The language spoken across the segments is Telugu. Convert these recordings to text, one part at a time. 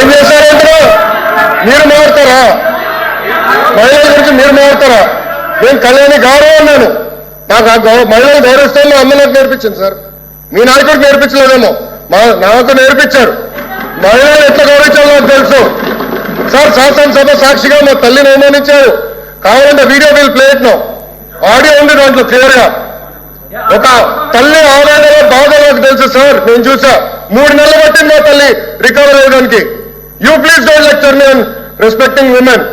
ఏం చేశారంటే మీరు మారుతారా మహిళల గురించి మీరు మారుతారా నేను కళ్యాణి గౌరవం అన్నాను. నాకు ఆ గౌరవ మహిళలు గౌరవిస్తాను అమ్మ నాకు నేర్పించింది సార్. మీ నాయకుడికి నేర్పించలేదేమో. మా నాకు నేర్పించారు. మహిళలు ఎట్లా గౌరవించాలో నాకు తెలుసు. సార్ శాసనసభ సాక్షిగా మా తల్లిని అవమానించారు. కావాలంటే వీడియో బిల్ ప్లేట్ నో ఆడియో ఉంది దాంట్లో క్లియర్గా ఒక తల్లి ఆవేదన బాధ నాకు తెలుసు సార్. నేను చూసా. మూడు నెలలు పట్టింది మా తల్లి recover అయ్యడానికి you please don't lecture me respecting women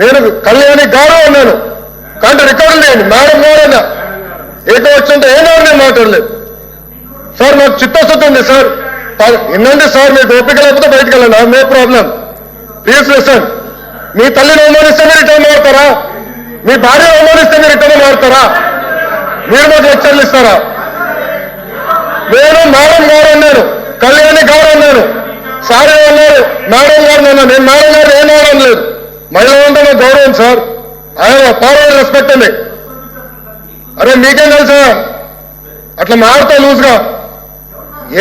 నేను కళ్యాణి గారు అన్నాను కానీ రికార్డు లేని మేడం గారైనా ఏదో వచ్చింటే ఏమో నేను మాట్లాడలేదు. సార్ నాకు చిత్తశుద్ధి ఉంది సార్. ఎన్నండి సార్ మీకు ఓపిక లేకపోతే బయటకు వెళ్ళండి. నో ప్రాబ్లం ప్లీజ్ లిసన్ మీ తల్లిని అవమానిస్తే మీరు రిటర్న్ మారుతారా? మీ భార్య అవమానిస్తే మీరు రిటర్న్ మారుతారా? మీరు మాకు లెక్చర్లు ఇస్తారా? నేను మేడం గారు అన్నాను కళ్యాణి గారు అన్నాను సారే అన్నారు. మేడం గారు అన్నాను నేను మేడం గారు ఏం అవడం లేదు. మహిళ అంటే నాకు గౌరవం సార్. ఆయన పవర్ రెస్పెక్ట్ అండి అరే మీకేం తెలుసా? అట్లా మారుతా లూజ్గా.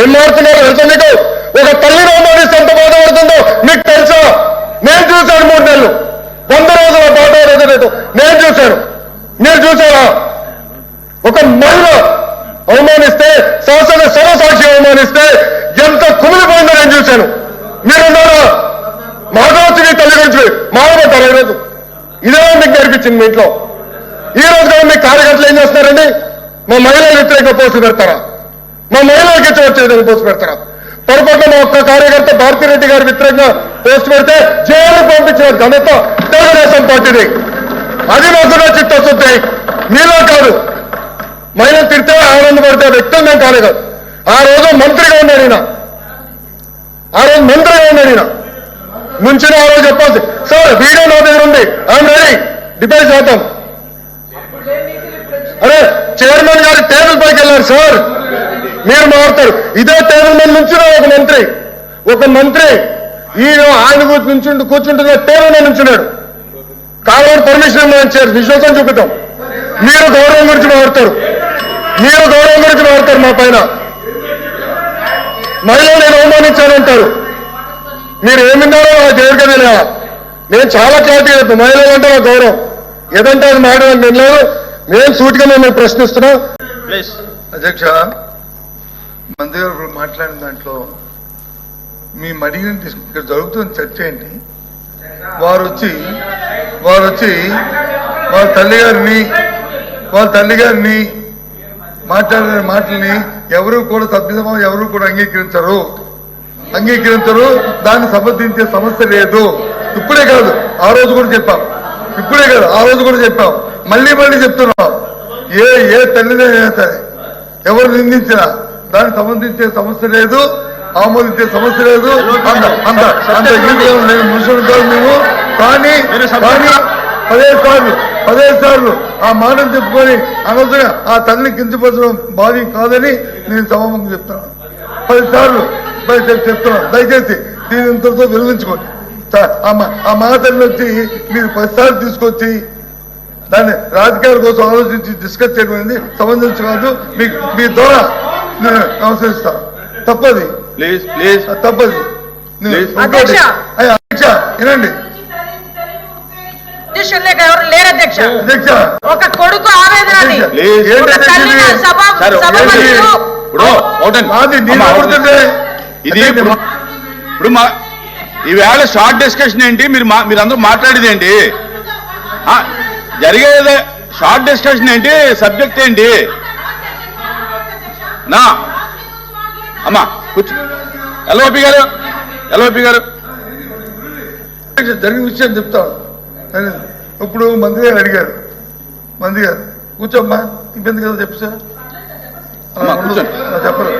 ఏం మారుతున్నారు? తెలుసా మీకు? ఒక తల్లిని అవమానిస్తే ఎంత బాధపడుతుందో మీకు తెలుసా? నేను చూశాను మూడు నెలలు. వంద రోజుల పాట రోజు నేను చూశాను. మీరు చూసారా ఒక మహిళ అవమానిస్తే శాసన సర్వసాక్షి అవమానిస్తే చేశాను మీరున్నారా మాధవచ్చు తల్లి గురించి మాట్లాడతారు ఈరోజు. ఇదే మీకు నేర్పించింది మీ ఇంట్లో. ఈ రోజు కూడా మీ కార్యకర్తలు ఏం చేస్తున్నారండి? మా మహిళల వ్యతిరేక పోస్టులు పెడతారా? మా మహిళలకు ఇచ్చి వచ్చే విధంగా పోస్ట్ పెడతారా? పొరపాటున మా ఒక్క కార్యకర్త భారతిరెడ్డి గారి వ్యతిరేకంగా పోస్ట్ పెడితే జైలు పంపించిన ఘనత తెలుగుదేశం పార్టీది. అది నాకు చిత్తశుద్ధి. మీలో కాదు. మహిళలు తిడితే ఆనందపడితే వ్యక్తులు మేము కాలేదు ఆ రోజు మంత్రిగా ఉన్నాడు ఈయన. ఆ రోజు మంత్రిగా ఉన్నాడు ఈయన ముంచిన ఆ రోజు చెప్పాల్సి సార్ వీడియో నా దగ్గర ఉంది. I'm ready. డిబేట్ చేద్దాం. అరే చైర్మన్ గారు టేబుల్ పైకి వెళ్ళారు సార్. మీరు మారుతారు. ఇదే టేబుల్ మీద నుంచిన ఒక మంత్రి. ఒక మంత్రి ఈయన ఆయన కూర్చు- కూర్చుంటున్న టేబుల్ మీద నుంచున్నాడు. కావాలని పర్మిషన్ ఇచ్చారు విశ్వాసం చూపిద్దాం. మీరు గౌరవం గురించి మారుతారు. మీరు గౌరవం గురించి మారుతారు మా పైన. మహిళలు నేను అవమానించానంటారు. మీరు ఏమిన్నారో నాకు దేవుడికి తెలియదా నేను చాలా క్లారిటీ చెప్తాను మహిళలు అంటే నా గౌరవం. ఏదంటే అది మాట నాకు తెలియదు నేను సూటిగా మిమ్మల్ని ప్రశ్నిస్తున్నా. ప్లీజ్. అధ్యక్ష మంత్రి గారు మాట్లాడిన దాంట్లో మీ మడిగిన ఇక్కడ జరుగుతున్న చర్చ ఏంటి? వారు వచ్చి వారు వచ్చి వాళ్ళ తల్లి గారిని వాళ్ళ తల్లి గారిని మాట్లాడిన మాటల్ని ఎవరు కూడా సభ్యసమా ఎవరు కూడా అంగీకరించరు. అంగీకరించరు దాన్ని సమర్థించే సమస్య లేదు. ఇప్పుడే కాదు ఆ రోజు కూడా చెప్పాం. ఇప్పుడే కాదు ఆ రోజు కూడా చెప్పాం. మళ్ళీ మళ్ళీ చెప్తున్నాం. ఏ ఏ తల్లిదైనా సరే ఎవరు నిందించినా దాన్ని సంబంధించే సమస్య లేదు ఆమోదించే సమస్య లేదు. అంత అంత అంత మనుషులు కాదు మేము. కానీ కానీ పదే సార్లు పదే సార్లు ఆ మాటలు చెప్పుకొని అనవసరంగా ఆ తల్లిని కించపరచడం భావ్యం కాదని నేను సభముఖం చెప్తున్నాను పది సార్లు పది చెప్- చెప్తున్నాను దయచేసి దీని ఇంతటితో విరమించుకోండి. చ- ఆ మా- ఆ మాటలు వచ్చి మీరు పదిసార్లు తీసుకొచ్చి దాన్ని రాజకీయాల కోసం ఆలోచించి డిస్కస్ చేయడం అనేది సంబంధించి కాదు. మీ మీ ద్వారా నేను నమస్కరిస్తాను తప్పది. ప్లీజ్ ప్లీజ్ అది తప్పది అధ్యక్ష వినండి. అధ్యక్షులు లేక ఎవరు లేరు అధ్యక్ష? అధ్యక్ష. ఒక కొడుకు ఆవేదన ఇది? ఇప్పుడు మా ఈవేళ షార్ట్ డిస్కషన్ ఏంటి? మీరు మీరందరూ మాట్లాడేది ఏంటి? ఆ, జరిగేది షార్ట్ డిస్కషన్ ఏంటి? సబ్జెక్ట్ ఏంటి? నా. అమ్మా కూర్చో. ఎల్ఓపి గారు ఎల్ఓపి గారు. జరిగిన విషయం చెప్తాను ఇప్పుడు మంత్రి గారు అడిగారు. మంత్రి గారు కూర్చోమ్మా ఇబ్బంది కదా చెప్పు సార్? చెప్పరు.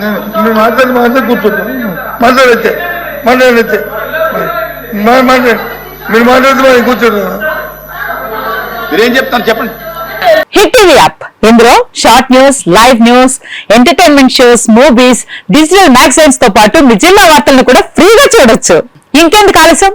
నేను నేను మాట్లాడి మాట్లాడి కూర్చోండి. మాట్లాడచ్చే మాట్లాడచ్చే మాట్లాడి మీరు మాట్లాడితే మరి కూర్చోండి మీరేం చెప్తారు చెప్పండి. Hit TV app. ఇందులో short news live news entertainment shows movies digital మ్యాగజైన్స్తో పాటు మీ జిల్లా వార్తలను కూడా ఫ్రీగా చూడొచ్చు. ఇంకెందుకు ఆలస్యం?